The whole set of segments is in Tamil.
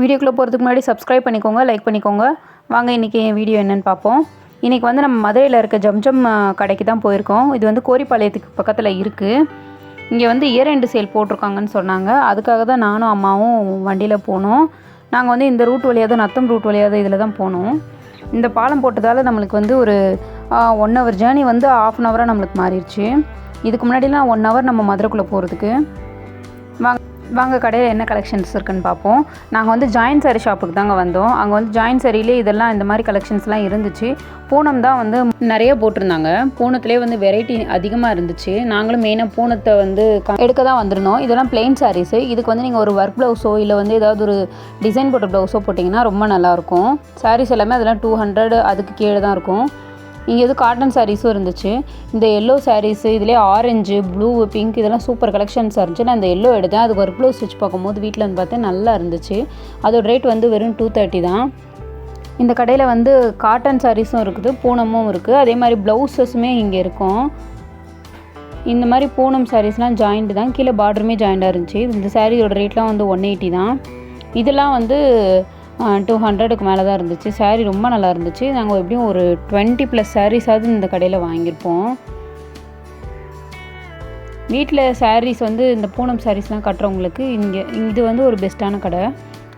வீடியோக்குள்ளே போகிறதுக்கு முன்னாடி சப்ஸ்கிரைப் பண்ணிக்கோங்க லைக் பண்ணிக்கோங்க. வாங்க இன்றைக்கி என் வீடியோ என்னென்னு பார்ப்போம். இன்றைக்கி வந்து நம்ம மதுரையில் இருக்க ஜம்ஜம் கடைக்கு தான் போயிருக்கோம். இது வந்து கோரிப்பாளையத்துக்கு பக்கத்தில் இருக்குது இங்கே வந்து இயர் எண்டு சேல் போட்டிருக்காங்கன்னு சொன்னாங்க. அதுக்காக தான் நானும் அம்மாவும் வண்டியில் போனோம். நாங்கள் வந்து இந்த ரூட் வழியாக தான் நத்தம் ரூட் வழியாக தான் இதில் தான் போனோம். இந்த பாலம் போட்டதால் நம்மளுக்கு வந்து ஒரு ஒன் ஹவர் ஜேர்னி வந்து ஆஃப் அன் ஹவராக நம்மளுக்கு மாறிடுச்சு. இதுக்கு முன்னாடிலாம் ஒன் ஹவர் நம்ம மதுரைக்குள்ளே போகிறதுக்கு வாங்க. வாங்க கடையில் என்ன கலெக்ஷன்ஸ் இருக்குன்னு பார்ப்போம். நாங்கள் வந்து ஜாயின் சாரி ஷாப்புக்கு தாங்க வந்தோம். அங்கே வந்து ஜாயின் சாரிலே இதெல்லாம் இந்த மாதிரி கலெக்ஷன்ஸ்லாம் இருந்துச்சு. பூனம் தான் வந்து நிறைய போட்டிருந்தாங்க. பூனத்துலேயே வந்து வெரைட்டி அதிகமாக இருந்துச்சு. நாங்களும் மெயினாக பூனத்தை வந்து க- எடுக்க தான் வந்திருந்தோம். இதெல்லாம் பிளெயின் சாரீஸு இதுக்கு வந்து நீங்கள் ஒரு ஒர்க் ப்ளவுஸோ இல்லை வந்து ஏதாவது ஒரு டிசைன் போட்ட ப்ளவுஸோ போட்டிங்கன்னா ரொம்ப நல்லாயிருக்கும் சாரீஸ் எல்லாமே அதெல்லாம் டூ ஹண்ட்ரட் அதுக்கு கீழே தான் இருக்கும். இங்கே எதுவும் காட்டன் சாரீஸும் இருந்துச்சு. இந்த எல்லோ சாரீஸு இதுலேயே ஆரஞ்சு ப்ளூ பிங்க் இதெல்லாம் சூப்பர் கலெக்ஷன்ஸ் இருந்துச்சு. நான் இந்த எல்லோ எடுத்தேன். அதுக்கு ஒரு ப்ளவுஸ் வச்சு பார்க்கும்போது வீட்டில் வந்து பார்த்தேன் நல்லா இருந்துச்சு. அதோட ரேட் வந்து வெறும் டூ தேர்ட்டி தான். இந்த கடையில் வந்து காட்டன் சாரீஸும் இருக்குது பூனமும் இருக்குது அதே மாதிரி ப்ளவுஸஸுமே இங்கே இருக்கும். இந்த மாதிரி பூனம் சாரீஸ்லாம் ஜாயிண்ட் தான். கீழே பார்டருமே ஜாயிண்டாக இருந்துச்சு. இந்த சாரியோட ரேட்லாம் வந்து ஒன் எயிட்டி தான். இதெல்லாம் வந்து டூ ஹண்ட்ரடுக்கு மேலே தான் இருந்துச்சு. சாரீ ரொம்ப நல்லா இருந்துச்சு. நாங்கள் எப்படியும் ஒரு டுவெண்ட்டி ப்ளஸ் சாரீஸாவது இந்த கடையில் வாங்கியிருப்போம். வீட்டில் சாரீஸ் வந்து இந்த பூனம் சாரீஸ்லாம் கட்டுறவங்களுக்கு இங்கே இது வந்து ஒரு பெஸ்ட்டான கடை.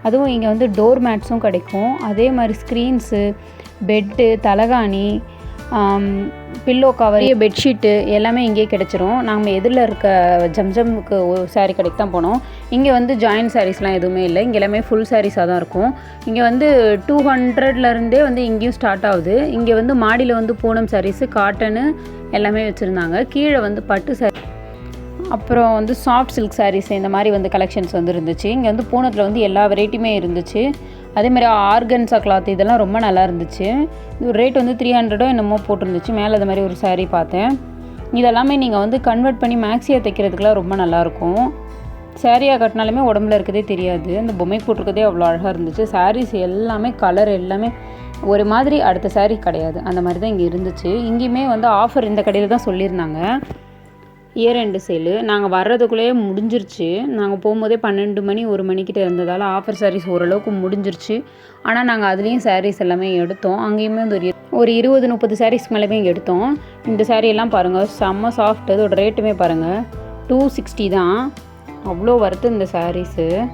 அதுவும் இங்கே வந்து டோர் மேட்ஸும் கிடைக்கும். அதே மாதிரி ஸ்க்ரீன்ஸு பெட்டு தலகாணி பில்லோ கவர் பெட்ஷீட்டு எல்லாமே இங்கேயே கிடச்சிரும். நாங்கள் எதிரில் இருக்க ஜம்ஜம்க்கு ஒரு சாரீ கடைக்கு தான் போனோம். இங்கே வந்து ஜாயின்ட் சாரீஸ்லாம் எதுவுமே இல்லை. இங்கே எல்லாமே ஃபுல் சாரீஸாக தான் இருக்கும். இங்கே வந்து டூ ஹண்ட்ரட்லேருந்தே வந்து இங்கேயும் ஸ்டார்ட் ஆகுது. இங்கே வந்து மாடியில் வந்து பூனம் சாரீஸு காட்டனு எல்லாமே வச்சுருந்தாங்க. கீழே வந்து பட்டு சாரீ அப்புறம் வந்து சாஃப்ட் சில்க் சாரீஸ் இந்த மாதிரி வந்து கலெக்ஷன்ஸ் வந்து இருந்துச்சு. இங்கே வந்து பூனத்தில் வந்து எல்லா வெரைட்டியுமே இருந்துச்சு. அதே மாதிரி ஆர்கன்ஸா கிளாத் இதெல்லாம் ரொம்ப நல்லா இருந்துச்சு. இது ரேட் வந்து த்ரீ ஹண்ட்ரடோ என்னமோ போட்டிருந்துச்சு. மேலே அது மாதிரி ஒரு சாரீ பார்த்தேன். இதெல்லாமே நீங்கள் வந்து கன்வெர்ட் பண்ணி மேக்ஸியாக தைக்கிறதுக்குலாம் ரொம்ப நல்லாயிருக்கும் சாரியாக கட்டினாலுமே உடம்புல இருக்கதே தெரியாது. அந்த பொம்மை போட்டிருக்கதே அவ்வளோ அழகாக இருந்துச்சு. சாரீஸ் எல்லாமே கலர் எல்லாமே ஒரு மாதிரி அடுத்த saree கிடையாது. அந்த மாதிரி தான் இங்கே இருந்துச்சு. இங்கேயுமே வந்து ஆஃபர் இந்த கடையில் தான் சொல்லியிருந்தாங்க. இயர் எண்டு சேலு நாங்கள் வர்றதுக்குள்ளேயே முடிஞ்சிருச்சு. நாங்கள் போகும்போதே பன்னெண்டு மணி ஒரு மணிக்கிட்ட இருந்ததால் ஆஃபர் சாரீஸ் ஓரளவுக்கு முடிஞ்சிருச்சு. ஆனால் நாங்கள் அதுலேயும் சாரீஸ் எல்லாமே எடுத்தோம். அங்கேயுமே வந்து ஒரு இரு- ஒரு இருபது முப்பது சாரீஸ் மேலேயுமே எடுத்தோம். இந்த saree எல்லாம் பாருங்கள் செம்ம சாஃப்ட் அதோட ரேட்டுமே பாருங்கள் டூ சிக்ஸ்டி தான். அவ்வளோ வருது இந்த சாரீஸு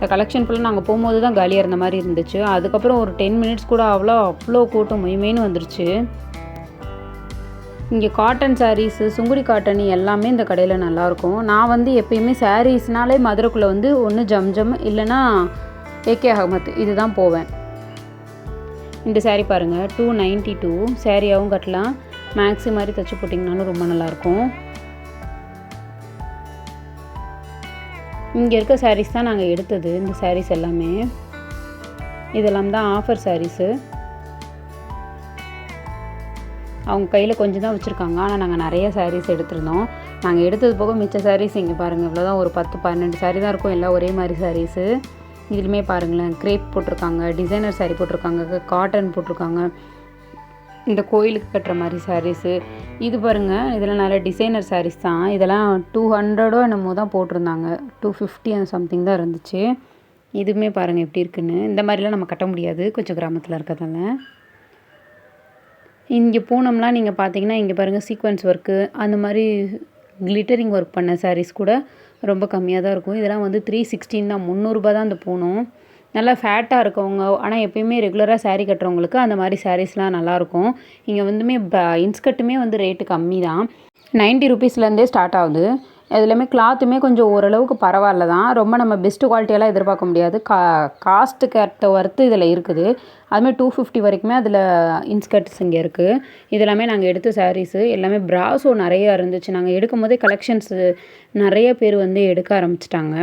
இந்த கலெக்ஷன் ஃபுல்லாக நாங்கள் போகும்போது தான் காலியாக இருந்த மாதிரி இருந்துச்சு. அதுக்கப்புறம் ஒரு டென் மினிட்ஸ் கூட அவ்வளோ அவ்வளோ கூட்டம் மெய்மேன்னு வந்துருச்சு. இங்கே காட்டன் சாரீஸு சுங்குடி காட்டன் எல்லாமே இந்த கடையில் நல்லாயிருக்கும். நான் வந்து எப்பயுமே சாரீஸ்னாலே மதுரைக்குள்ளே வந்து ஒன்று ஜம்ஜம் இல்லைன்னா ஏகே அகமத் இதுதான் போவேன். இந்த சாரீ பாருங்கள் டூ நைன்ட்டி டூ சாரியாகவும் கட்டலாம். மேக்ஸி மாதிரி தைச்சி போட்டிங்கனாலும் ரொம்ப நல்லாயிருக்கும். இங்கே இருக்க சாரீஸ் தான் நாங்கள் எடுத்தது இந்த சாரீஸ் எல்லாமே. இதெல்லாம் தான் ஆஃபர் சாரீஸு அவங்க கையில் கொஞ்சம் தான் வச்சுருக்காங்க. ஆனால் நாங்கள் நிறைய சாரீஸ் எடுத்திருந்தோம். நாங்கள் எடுத்தது போக மிச்ச சாரீஸ் இங்கே பாருங்கள் இவ்வளோதான் ஒரு பத்து பன்னெண்டு சாரீ தான் இருக்கும். எல்லாம் ஒரே மாதிரி சாரீஸு இதுலையுமே பாருங்களேன் கிரேப் போட்டிருக்காங்க டிசைனர் சாரீ போட்டிருக்காங்க காட்டன் போட்டிருக்காங்க. இந்த கோயிலுக்கு கட்டுற மாதிரி சாரீஸு இது பாருங்கள் இதெல்லாம் நிறைய டிசைனர் சாரீஸ் தான். இதெல்லாம் டூ ஹண்ட்ரடோ என்னமோ தான் போட்டிருந்தாங்க. டூ ஃபிஃப்டி அந்த சம்திங் தான் இருந்துச்சு. இதுவுமே பாருங்கள் எப்படி இருக்குன்னு. இந்த மாதிரிலாம் நம்ம கட்ட முடியாது. கொஞ்சம் கிராமத்தில் இருக்கிறதால. இங்கே பூனம்லாம் நீங்கள் பார்த்தீங்கன்னா இங்கே பாருங்கள் சீக்வன்ஸ் ஒர்க்கு அந்த மாதிரி கிளிட்டரிங் ஒர்க் பண்ண சாரீஸ் கூட ரொம்ப கம்மியாக தான் இருக்கும். இதெல்லாம் வந்து த்ரீ சிக்ஸ்டீன் தான். முந்நூறுரூபா தான் அந்த பூனம். நல்லா ஃபேட்டாக இருக்கவங்க ஆனால் எப்பயுமே ரெகுலராக சாரீ கட்டுறவங்களுக்கு அந்த மாதிரி சாரீஸ்லாம் நல்லாயிருக்கும் இங்கே வந்துமே இன்ஸ்கர்ட்டுமே வந்து ரேட்டு கம்மி தான். நைன்ட்டி ருபீஸ்லேருந்தே ஸ்டார்ட் ஆகுது. இதுலையுமே கிளாத்துமே கொஞ்சம் ஓரளவுக்கு பரவாயில்ல தான். ரொம்ப நம்ம பெஸ்ட்டு குவாலிட்டியெல்லாம் எதிர்பார்க்க முடியாது. கா காஸ்ட்டுக்கு ஏற்ற ஒர்த்து இதில் இருக்குது. அதுமாதிரி டூ ஃபிஃப்டி வரைக்குமே அதில் இன்ஸ்கர்ட்ஸ் இங்கே இருக்குது இதெல்லாமே நாங்கள் எடுத்த சாரீஸு எல்லாமே ப்ராஸோ நிறையா இருந்துச்சு. நாங்கள் எடுக்கும் போதே கலெக்ஷன்ஸு நிறைய பேர் வந்து எடுக்க ஆரம்பிச்சிட்டாங்க.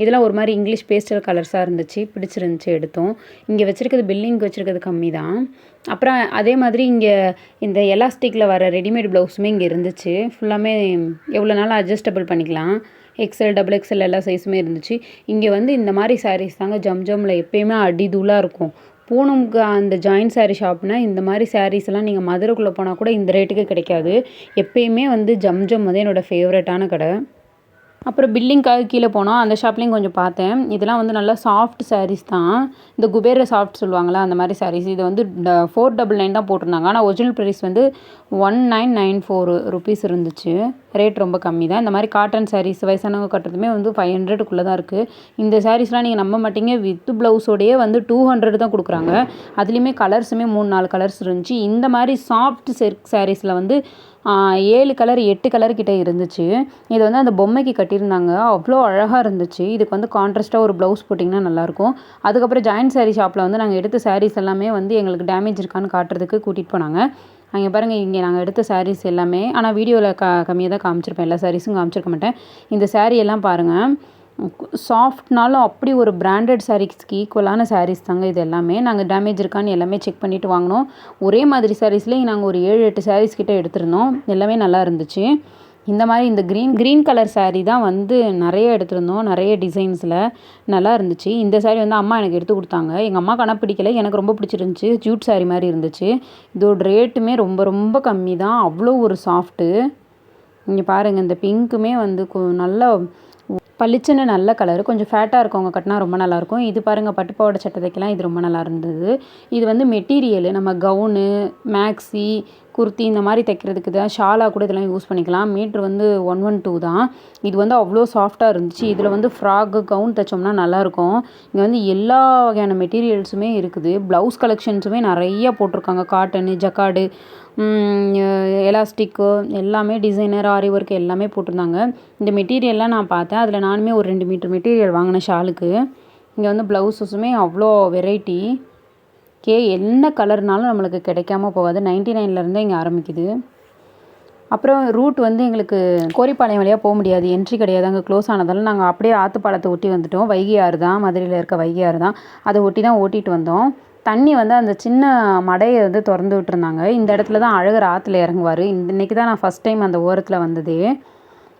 இதெல்லாம் ஒரு மாதிரி இங்கிலீஷ் பேஸ்டல் கலர்ஸாக இருந்துச்சு பிடிச்சிருந்துச்சி எடுத்தோம். இங்கே வச்சுருக்கிறது பில்லிங் வச்சுருக்கிறது கம்மி தான். அப்புறம் அதே மாதிரி இங்கே இந்த எலாஸ்டிக்கில் வர ரெடிமேட் ப்ளவுஸுமே இங்கே இருந்துச்சு. ஃபுல்லாமே எவ்வளோ நாள் அட்ஜஸ்டபிள் பண்ணிக்கலாம். எக்ஸ்எல் டபுள் எக்ஸ்எல் எல்லா சைஸுமே இருந்துச்சு. இங்கே வந்து இந்த மாதிரி சாரீஸ் தாங்க ஜம் ஜம்மில் எப்பயுமே அடிதூளாக இருக்கும். பூனம்க்கு அந்த ஜாயின்ட் சாரீ ஷாப்னா இந்த மாதிரி சாரீஸ் எல்லாம் நீங்கள் மதுரைக்குள்ளே போனால் கூட இந்த ரேட்டுக்கு கிடைக்காது. எப்பயுமே வந்து ஜம் ஜம் வந்து என்னோடய ஃபேவரட்டான கடை. அப்புறம் பில்லிங்காக கீழே போனோம் அந்த ஷாப்லேயும் கொஞ்சம் பார்த்தேன். இதெல்லாம் வந்து நல்லா சாஃப்ட் சாரீஸ் தான். இந்த குபேர சாஃப்ட் சொல்லுவாங்களா அந்த மாதிரி சாரீஸ் இது வந்து ஃபோர் டபுள் நைன் தான் போட்டிருந்தாங்க. ஆனால் ஒரிஜினல் ப்ரைஸ் வந்து one nine nine four rupees இருந்துச்சு. ரேட் ரொம்ப கம்மி தான். இந்த மாதிரி காட்டன் சாரீஸ் வயசானவங்க கட்டுறதுமே வந்து ஃபைவ் ஹண்ட்ரடுக்குள்ளே தான் இருக்குது இந்த சாரீஸ்லாம் நீங்கள் நம்ப மாட்டீங்க. வித் ப்ளவுஸோடையே வந்து டூ ஹண்ட்ரட் தான் கொடுக்குறாங்க. அதுலேயுமே கலர்ஸுமே மூணு நாலு கலர்ஸ் இருந்துச்சு. இந்த மாதிரி சாஃப்ட் செர்க் சாரீஸில் வந்து ஏழு கலர் எட்டு கலர் கிட்ட இருந்துச்சு. இது வந்து அந்த பொம்மைக்கு கட்டியிருந்தாங்க. அவ்வளோ அழகாக இருந்துச்சு. இதுக்கு வந்து கான்ட்ராஸ்ட்டாக ஒரு ப்ளவுஸ் போட்டிங்கன்னா நல்லாயிருக்கும். அதுக்கப்புறம் ஜாயின்ட் சாரீ ஷாப்பில் வந்து நாங்கள் எடுத்த சாரீஸ் எல்லாமே வந்து எங்களுக்கு டேமேஜ் இருக்கான்னு காட்டுறதுக்கு கூட்டிகிட்டு போனாங்க. அங்கே பாருங்கள் இங்கே நாங்கள் எடுத்த சாரீஸ் எல்லாமே. ஆனால் வீடியோவில் க கம்மியாக தான் காமிச்சிருப்பேன். எல்லா சாரீஸும் காமிச்சிருக்க மாட்டேன். இந்த சாரீ எல்லாம் பாருங்கள் சாஃப்ட்னாலும் அப்படி ஒரு பிராண்டட் சாரீஸ்க்கு ஈக்குவலான சாரீஸ் தாங்க இது எல்லாமே. நாங்கள் டேமேஜ் இருக்கான்னு எல்லாமே செக் பண்ணிவிட்டு வாங்கினோம். ஒரே மாதிரி சாரீஸ்லேயே நாங்கள் ஒரு ஏழு எட்டு சாரீஸ் கிட்ட எடுத்திருந்தோம். எல்லாமே நல்லா இருந்துச்சு. இந்த மாதிரி இந்த க்ரீன் க்ரீன் கலர் சாரீ தான் வந்து நிறைய எடுத்திருந்தோம் நிறைய டிசைன்ஸில் நல்லா இருந்துச்சு. இந்த சாரீ வந்து அம்மா எனக்கு எடுத்து கொடுத்தாங்க. எங்கள் அம்மா கணக்கு பிடிக்கல. எனக்கு ரொம்ப பிடிச்சிருந்துச்சி. ஜூட் சாரீ மாதிரி இருந்துச்சு. இதோட ரேட்டுமே ரொம்ப ரொம்ப கம்மி தான் அவ்வளோ ஒரு சாஃப்ட்டு இங்கே பாருங்கள் இந்த பிங்க்குமே வந்து நல்லா பளிச்சுன்னு நல்ல கலரு கொஞ்சம் ஃபேட்டாக இருக்கவங்க கட்டினா ரொம்ப நல்லாயிருக்கும். இது பாருங்கள் பட்டு பாவாடை சட்டை தைக்கலாம் இது ரொம்ப நல்லா இருந்தது. இது வந்து மெட்டீரியலு நம்ம கவுனு மேக்ஸி குர்த்தி இந்த மாதிரி தைக்கிறதுக்கு தான் ஷாலாக கூட இதெல்லாம் யூஸ் பண்ணிக்கலாம். மீட்ரு வந்து ஒன் ஒன் டூ தான். இது வந்து அவ்வளோ சாஃப்டாக இருந்துச்சு. இதில் வந்து ஃப்ராக்கு கவுன் தைச்சோம்னா நல்லாயிருக்கும். இங்கே வந்து எல்லா வகையான மெட்டீரியல்ஸுமே இருக்குது. ப்ளவுஸ் கலெக்ஷன்ஸுமே நிறைய போட்டிருக்காங்க. காட்டனு ஜக்காடு எலாஸ்டிக்கு எல்லாமே டிசைனர் ஆரி ஒர்க் எல்லாமே போட்டிருந்தாங்க. இந்த மெட்டீரியல்லாம் நான் பார்த்தேன். அதில் நானுமே ஒரு ரெண்டு மீட்டர் மெட்டீரியல் வாங்கினேன் ஷாலுக்கு. இங்கே வந்து ப்ளவுஸஸுமே அவ்வளோ வெரைட்டி கே என்ன கலர்னாலும் நம்மளுக்கு கிடைக்காம போகாது. நைன்ட்டி நைன்லேருந்தே இங்கே ஆரம்பிக்குது. அப்புறம் ரூட் வந்து எங்களுக்கு கோரிப்பாளையம் வழியாக போக முடியாது. என்ட்ரி கிடையாது. அங்கே க்ளோஸ் ஆனதால் நாங்கள் அப்படியே ஆற்றுப்பாலத்தை ஒட்டி வந்துவிட்டோம் வைகை ஆறு தான். மதுரையில் இருக்க வைகையாறு தான். அதை ஒட்டி தான் ஓட்டிகிட்டு வந்தோம். தண்ணி வந்து அந்த சின்ன மடையை வந்து திறந்து விட்டுருந்தாங்க. இந்த இடத்துல தான் அழகர் ஆற்றுல இறங்குவார். இந்த இன்றைக்கி தான் நான் ஃபஸ்ட் டைம் அந்த ஓரத்தில் வந்ததே.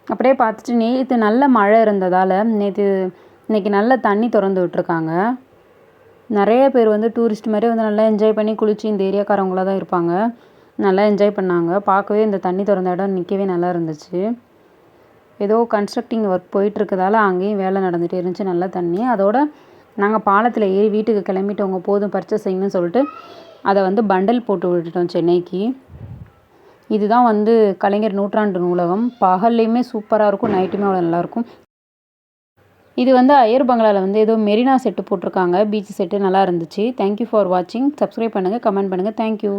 அப்படியே பார்த்துட்டு நேற்று நல்ல மழை இருந்ததால் நேற்று இன்றைக்கி நல்ல தண்ணி திறந்து விட்ருக்காங்க நிறைய பேர் வந்து டூரிஸ்ட் மாதிரி வந்து நல்லா என்ஜாய் பண்ணி குளித்து இந்த ஏரியாக்காரவங்களாக தான் இருப்பாங்க. நல்லா என்ஜாய் பண்ணாங்க. பார்க்கவே இந்த தண்ணி திறந்த இடம் நிற்கவே நல்லா இருந்துச்சு. ஏதோ கன்ஸ்ட்ரக்டிங் ஒர்க் போயிட்டுருக்கதால அங்கேயும் வேலை நடந்துகிட்டே இருந்துச்சு. நல்லா தண்ணி. அதோட நாங்கள் பாலத்தில் ஏறி வீட்டுக்கு கிளம்பிட்டவங்க போதும் பர்ச்சேஸ் செய்யணும்னு சொல்லிட்டு அதை வந்து பண்டல் போட்டு விட்டுட்டோம் சென்னைக்கு. இதுதான் வந்து கலைஞர் நூற்றாண்டு நூலகம். பகல்லையுமே சூப்பராக இருக்கும் நைட்டுமே அவ்வளோ நல்லாயிருக்கும் இது வந்து ஐயர் பங்களாவில் வந்து ஏதோ மெரினா செட்டு போட்டிருக்காங்க. பீச் செட்டு நல்லா இருந்துச்சு. தேங்க்யூ ஃபார் வாட்சிங் சப்ஸ்கிரைப் பண்ணுங்கள் கமெண்ட் பண்ணுங்கள் தேங்க்யூ